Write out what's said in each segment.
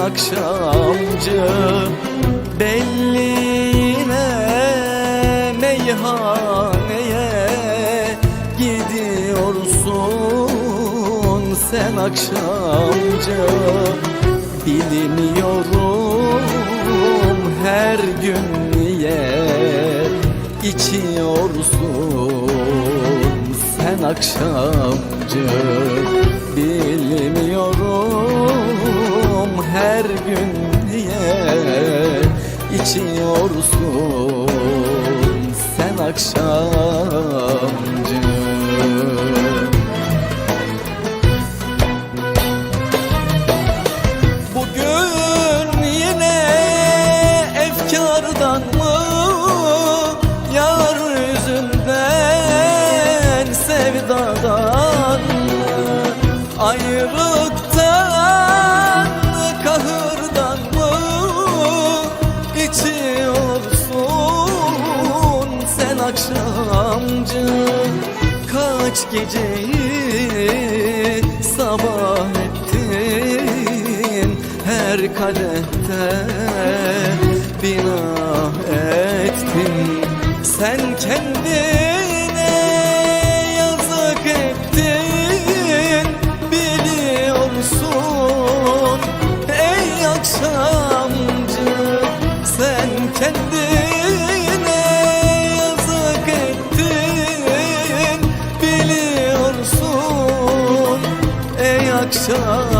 akşamcı Belli yine meyhaneye gidiyorsun sen akşamcı. Bilmiyorum her gün niye içiyorsun sen akşamcı. Bilmiyorum içiyorsun sen akşamcı akşamcı Kaç geceyi sabah ettin? Her kadehte bina ettin. Sen kendine ey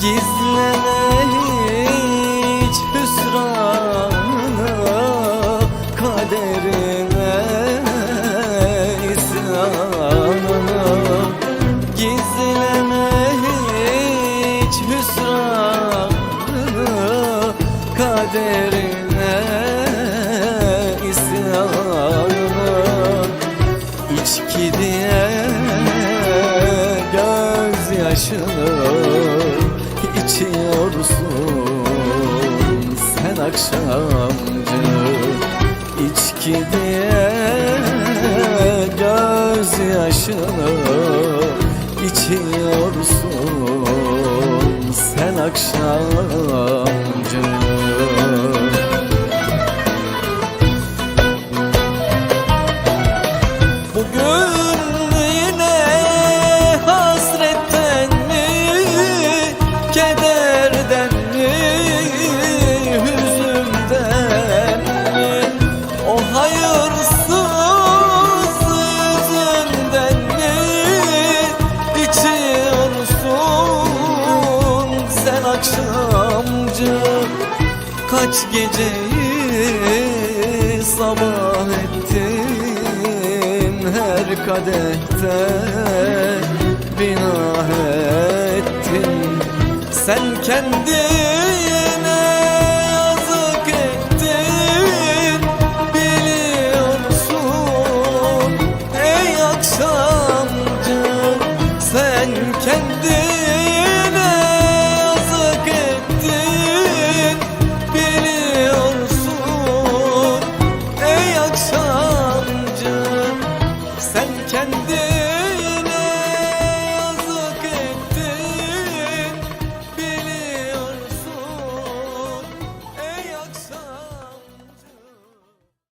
Gizleme hiç hüsranı Kaderine isyanını. Gizleme hiç hüsranı Kaderine isyanını. İçki diye gözyaşını içiyorsun sen akşamcı İçki diye gözyaşını içiyorsun sen akşamcı Kaç geceyi sabah ettin her kadehte. Bina ettin Sen kendine